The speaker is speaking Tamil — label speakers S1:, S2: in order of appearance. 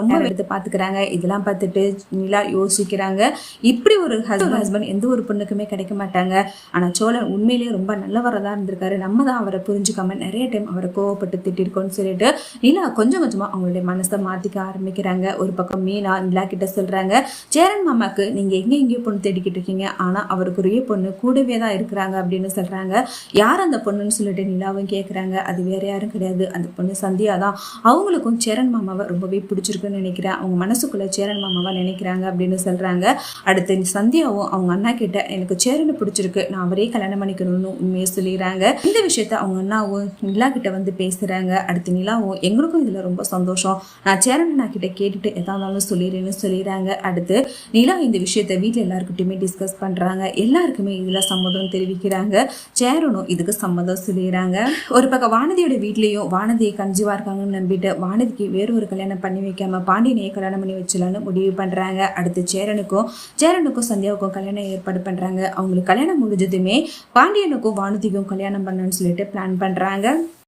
S1: ரொம்ப எடுத்து பாத்துக்கிறாங்க. இதெல்லாம் பார்த்துட்டு நிலா யோசிக்கிறாங்க. இப்படி ஒரு ஹஸ்பண்ட் ஹஸ்பண்ட் எந்த ஒரு பொண்ணுக்குமே கிடைக்க மாட்டாங்க. ஆனா சோழன் உண்மையிலேயே ரொம்ப நல்லவராக தான் இருந்திருக்காரு. நம்ம தான் அவரை புரிஞ்சுக்காம நிறைய டைம் அவரை கோவப்பட்டு திட்டிருக்கோம்னு சொல்லிட்டு நிலா கொஞ்சம் கொஞ்சமா அவங்களுடைய மனசை மாத்திக்க ஆரம்பிக்கிறாங்க. ஒரு பக்கம் மீனா நிலா கிட்ட சொல்றாங்க சேரன் மாமாக்கு நீங்க எங்க எங்கேயோ பொண்ணு தேடிக்கிட்டு இருக்கீங்க. ஆனா அவருக்குரிய பொண்ணு கூடவே தான் இருக்கிறாங்க அப்படின்னு சொல்றாங்க. யார் அந்த பொண்ணுன்னு சொல்லிட்டு நிலாவும் கேட்குறாங்க அது வேற யாரும் கிடையாது. அந்த பொண்ணு சந்தியா தான் அவங்களுக்கும் சேரன் மாமாவை ரொம்பவே பிடிச்சிருக்குன்னு நினைக்கிறேன். அவங்க மனசுக்குள்ளே சேரன் மாமாவாக நினைக்கிறாங்க அப்படின்னு சொல்றாங்க. அடுத்து சந்தியாவும் அவங்க அண்ணா கிட்ட எனக்கு சேரனை பிடிச்சிருக்கு. நான் அவரே கல்யாணம் பண்ணிக்கணும்னு உண்மையை சொல்லிடுறாங்க. இந்த விஷயத்த அவங்க அண்ணாவும் நிலா கிட்ட வந்து பேசுறாங்க. அடுத்து நிலாவும் எங்களுக்கும் இதில் ரொம்ப சந்தோஷம். நான் சேரன் அண்ணா கிட்ட கேட்டுட்டு எதா இருந்தாலும் சொல்லிடுறேன்னு சொல்லிடுறாங்க. அடுத்து நிலா இந்த விஷயத்த வீட்டில் எல்லாருக்கிட்டையுமே டிஸ்கஸ் பண்ணுறாங்க எல்லாருக்குமே இதில் சம்மதம் தெரிவிக்கிறாங்க. சேரனும் இதுக்கு சம்மதம் சொல்லிடுறாங்க. ஒரு பக்கம் வானதியோட வீட்லேயும் வானதியை கஞ்சிவா இருக்காங்கன்னு நம்பிட்டு வானதிக்கு வேறு ஒரு கல்யாணம் பண்ணி வைக்காம பாண்டியனையே கல்யாணம் பண்ணி வச்சலான்னு முடிவு பண்றாங்க. அடுத்து சேரனுக்கும் சேரனுக்கும் சந்தியாவுக்கும் கல்யாணம் ஏற்பாடு பண்றாங்க. அவங்களுக்கு கல்யாணம் முடிஞ்சதுமே பாண்டியனுக்கும் வானதிக்கும் கல்யாணம் பண்ணணும்னு சொல்லிட்டு பிளான் பண்றாங்க.